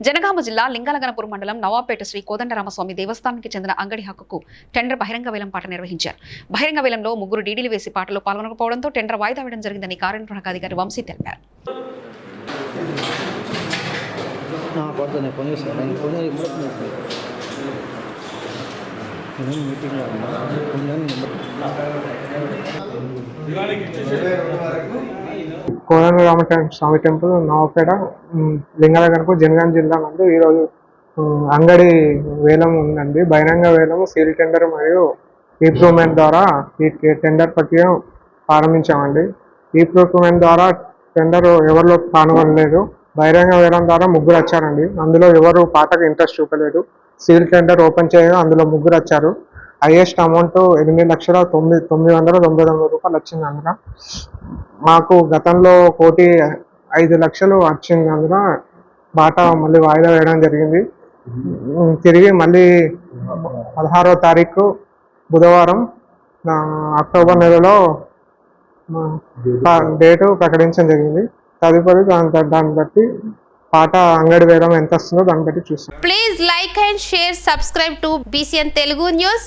జనగామ జిల్లా లింగాలగనపురం మండలం నవాపేట శ్రీ కోదండరామస్వామి దేవస్థానానికి చెందిన అంగడి హక్కుకు టెండర్ బహిరంగ వేలం పాట నిర్వహించారు. బహిరంగ వేలంలో ముగ్గురు డీడీలు వేసి పాటలో పాల్గొనకపోవడంతో టెండర్ వాయిదా వేయడం జరిగిందని కార్యనిర్వహణాధికారి వంశీ తెలిపారు. పడుతుంది. కోదండ రామచంద్ర స్వామి టెంపుల్ నవపేట ఉమ్, జనగాం జిల్లా నందు ఈరోజు అంగడి వేలం ఉందండి. బహిరంగ వేలం సీల్ టెండర్ మరియు ఈ ప్రూవ్మెంట్ ద్వారా ఈ టెండర్ ప్రక్రియ ప్రారంభించామండి. ఈ ప్రూవ్మెంట్ ద్వారా టెండర్ ఎవరిలో పాల్గొనలేదు బహిరంగ వేలం ద్వారా ముగ్గురు వచ్చారండి. అందులో ఎవరు పాటకు ఇంట్రెస్ట్ చూపలేదు. సీల్ టెండర్ ఓపెన్ చేయగా అందులో ముగ్గురు వచ్చారు. హైయెస్ట్ అమౌంట్ ఎనిమిది లక్షల తొమ్మిది తొమ్మిది వందల తొంభై తొమ్మిది రూపాయలు వచ్చింది అందులో. మాకు గతంలో కోటి ఐదు లక్షలు వచ్చింది అందులో. బాటా మళ్ళీ వాయిదా వేయడం జరిగింది. తిరిగి మళ్ళీ పదహారో తారీఖు బుధవారం అక్టోబర్ నెలలో డేటు ప్రకటించడం జరిగింది. తదుపరి దాని దాన్ని బట్టి పాట అంగడి వేయడం ఎంత వస్తుందో దాన్ని బట్టి చూస్తాం. Please like and share subscribe to BCN Telugu news